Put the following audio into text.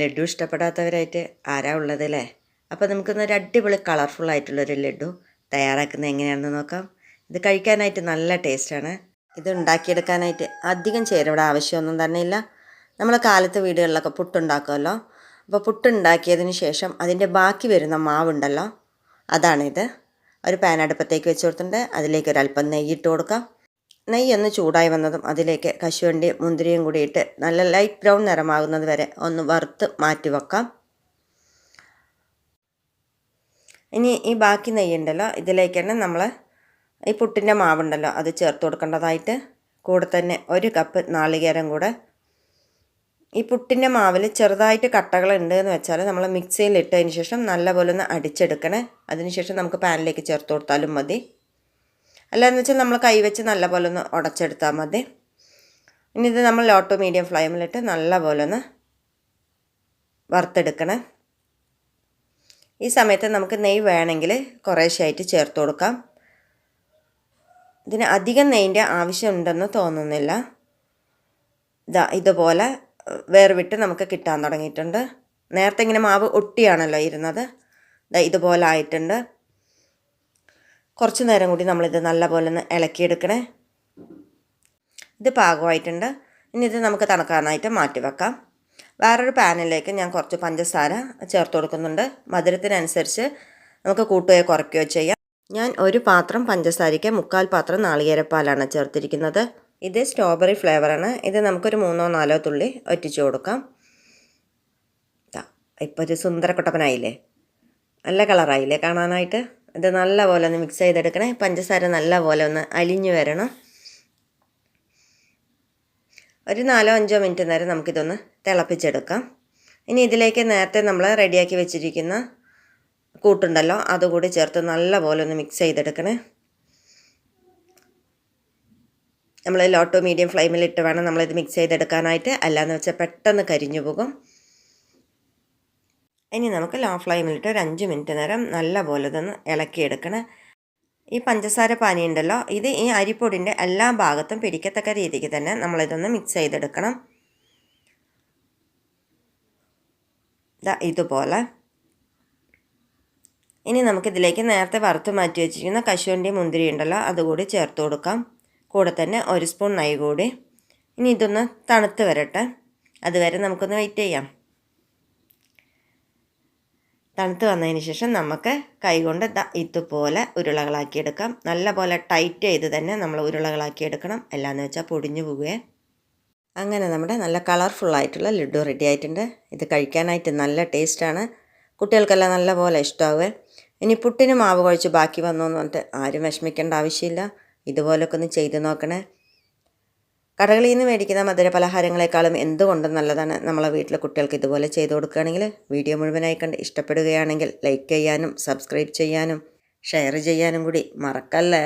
ലഡു ഇഷ്ടപ്പെടാത്തവരായിട്ട് ആരാ ഉള്ളത് അല്ലേ അപ്പോൾ നമുക്കൊന്നൊരു അടിപൊളി കളർഫുൾ ആയിട്ടുള്ളൊരു ലഡു തയ്യാറാക്കുന്നത് എങ്ങനെയാണെന്ന് നോക്കാം. ഇത് കഴിക്കാനായിട്ട് നല്ല ടേസ്റ്റാണ് ഇത് ഉണ്ടാക്കിയെടുക്കാനായിട്ട് അധികം ചേരുവയുടെ ആവശ്യമൊന്നും തന്നെ ഇല്ല. നമ്മൾ കാലത്ത് വീടുകളിലൊക്കെ പുട്ടുണ്ടാക്കുമല്ലോ. അപ്പോൾ പുട്ടുണ്ടാക്കിയതിന് ശേഷം അതിന്റെ ബാക്കി വരുന്ന മാവുണ്ടല്ലോ. അതാണിത്. ഒരു പാൻ അടുപ്പത്തേക്ക് വെച്ച് കൊടുത്തിട്ടുണ്ട്. അതിലേക്ക് ഒരല്പം നെയ്യിട്ട് കൊടുക്കാം. നെയ്യ് ഒന്ന് ചൂടായി വന്നതും അതിലേക്ക് കശുവണ്ടിയും മുന്തിരിയും കൂടിയിട്ട് നല്ല ലൈറ്റ് ബ്രൗൺ നിറമാകുന്നത് വരെ ഒന്ന് വറുത്ത് മാറ്റി വെക്കാം. ഇനി ഈ ബാക്കി നെയ്യുണ്ടല്ലോ തന്നെ നമ്മൾ ഈ പുട്ടിന്റെ മാവുണ്ടല്ലോ അത് ചേർത്ത് കൊടുക്കേണ്ടതായിട്ട്. കൂടെ തന്നെ ഒരു കപ്പ് നാളികേരം കൂടെ. ഈ പുട്ടിന്റെ മാവിൽ ചെറുതായിട്ട് കട്ടകൾ ഉണ്ട് എന്ന് വെച്ചാൽ നമ്മൾ മിക്സിയിൽ ഇട്ടതിന് ശേഷം നല്ലപോലെ ഒന്ന് അടിച്ചെടുക്കണേ. അതിനുശേഷം നമുക്ക് പാനിലേക്ക് ചേർത്ത് കൊടുത്താലും മതി. അല്ലാന്ന് വെച്ചാൽ നമ്മൾ കൈവച്ച് നല്ലപോലെ ഒന്ന് ഉടച്ചെടുത്താൽ മതി. ഇനി ഇത് നമ്മൾ ലോ ടു മീഡിയം ഫ്ലെയിമിലിട്ട് നല്ല പോലെ ഒന്ന് വറുത്തെടുക്കണം. ഈ സമയത്ത് നമുക്ക് നെയ്യ് വേണമെങ്കിൽ കുറേശ്ശായിട്ട് ചേർത്ത് കൊടുക്കാം. ഇതിന് അധികം നെയ്യിന്റെ ആവശ്യമുണ്ടെന്ന് തോന്നുന്നില്ല. ഇതാ ഇതുപോലെ വേർവിട്ട് നമുക്ക് കിട്ടാൻ തുടങ്ങിയിട്ടുണ്ട്. നേരത്തെ ഇങ്ങനെ മാവ് ഒട്ടിയാണല്ലോ ഇരുന്നത്. ഇതുപോലെ ആയിട്ടുണ്ട്. കുറച്ച് നേരം കൂടി നമ്മളിത് നല്ലപോലെ ഒന്ന് ഇളക്കിയെടുക്കണേ. ഇത് പാകമായിട്ടുണ്ട്. ഇനി ഇത് നമുക്ക് തണുക്കാനായിട്ട് മാറ്റി വെക്കാം. വേറൊരു പാനിലേക്ക് ഞാൻ കുറച്ച് പഞ്ചസാര ചേർത്ത് കൊടുക്കുന്നുണ്ട്. മധുരത്തിനനുസരിച്ച് നമുക്ക് കൂട്ടുകയോ കുറയ്ക്കുകയോ ചെയ്യാം. ഞാൻ ഒരു പാത്രം പഞ്ചസാരയ്ക്ക് മുക്കാൽ പാത്രം നാളികേരപ്പാലാണ് ചേർത്തിരിക്കുന്നത്. ഇത് സ്ട്രോബെറി ഫ്ലേവറാണ്. ഇത് നമുക്കൊരു മൂന്നോ നാലോ തുള്ളി ഒറ്റിച്ചു കൊടുക്കാം. ഇപ്പോൾ ഒരു സുന്ദരക്കുട്ടപ്പനായില്ലേ? നല്ല കളറായില്ലേ കാണാനായിട്ട്? ഇത് നല്ലപോലെ ഒന്ന് മിക്സ് ചെയ്തെടുക്കണേ. പഞ്ചസാര നല്ലപോലെ ഒന്ന് അലിഞ്ഞു വരണം. ഒരു നാലോ അഞ്ചോ മിനിറ്റ് നേരം നമുക്കിതൊന്ന് തിളപ്പിച്ചെടുക്കാം. ഇനി ഇതിലേക്ക് നേരത്തെ നമ്മൾ റെഡിയാക്കി വെച്ചിരിക്കുന്ന കൂട്ടുണ്ടല്ലോ അതുകൂടി ചേർത്ത് നല്ലപോലെ ഒന്ന് മിക്സ് ചെയ്തെടുക്കണേ. നമ്മൾ ലോ ടു മീഡിയം ഫ്ലെയിമിലിട്ട് വേണം നമ്മളിത് മിക്സ് ചെയ്തെടുക്കാനായിട്ട്. അല്ലാന്ന് വെച്ചാൽ പെട്ടെന്ന് കരിഞ്ഞു പോകും. ഇനി നമുക്ക് ലോ ഫ്ലെയിമിലിട്ട് ഒരു അഞ്ച് മിനിറ്റ് നേരം നല്ല പോലെ ഇതൊന്ന് ഇളക്കിയെടുക്കണേ. ഈ പഞ്ചസാര പാനി ഉണ്ടല്ലോ ഇത് ഈ അരിപ്പൊടിന്റെ എല്ലാ ഭാഗത്തും പിടിക്കത്തക്ക രീതിക്ക് തന്നെ നമ്മളിതൊന്ന് മിക്സ് ചെയ്തെടുക്കണം. ഇതുപോലെ. ഇനി നമുക്കിതിലേക്ക് നേരത്തെ വറുത്ത് മാറ്റി വെച്ചിരിക്കുന്ന കശുവണ്ടി മുന്തിരി ഉണ്ടല്ലോ അതുകൂടി ചേർത്ത് കൊടുക്കാം. കൂടെ തന്നെ ഒരു സ്പൂൺ നെയ്യ് കൂടി. ഇനി ഇതൊന്ന് തണുത്ത് വരട്ടെ. അതുവരെ നമുക്കൊന്ന് വെയിറ്റ് ചെയ്യാം. തണുത്ത് വന്നതിന് ശേഷം നമുക്ക് കൈകൊണ്ട് ഇതുപോലെ ഉരുളകളാക്കിയെടുക്കാം. നല്ല പോലെ ടൈറ്റ് ചെയ്ത് തന്നെ നമ്മൾ ഉരുളകളാക്കി എടുക്കണം എല്ലാന്ന് വെച്ചാൽ പൊടിഞ്ഞു പോവുകയെ അങ്ങനെ നമ്മുടെ നല്ല കളർഫുള്ളായിട്ടുള്ള ലഡു റെഡി ആയിട്ടുണ്ട്. ഇത് കഴിക്കാനായിട്ട് നല്ല ടേസ്റ്റാണ് കുട്ടികൾക്കെല്ലാം നല്ല പോലെ ഇഷ്ടമാവുക ഇനി പുട്ടിന് മാവ് കുഴച്ച് ബാക്കി വന്നു എന്ന് പറഞ്ഞിട്ട് ആരും വിഷമിക്കേണ്ട ആവശ്യമില്ല. ഇതുപോലൊക്കെ ഒന്ന് ചെയ്ത് നോക്കണേ. കടകളിൽ നിന്ന് മേടിക്കുന്ന മധുര പലഹാരങ്ങളെക്കാളും എന്തുകൊണ്ടും നല്ലതാണ് നമ്മളെ വീട്ടിലെ കുട്ടികൾക്ക് ഇതുപോലെ ചെയ്ത് കൊടുക്കുകയാണെങ്കിൽ? വീഡിയോ മുഴുവനായി കണ്ട് ഇഷ്ടപ്പെടുകയാണെങ്കിൽ ലൈക്ക് ചെയ്യാനും സബ്സ്ക്രൈബ് ചെയ്യാനും ഷെയർ ചെയ്യാനും കൂടി മറക്കല്ലേ?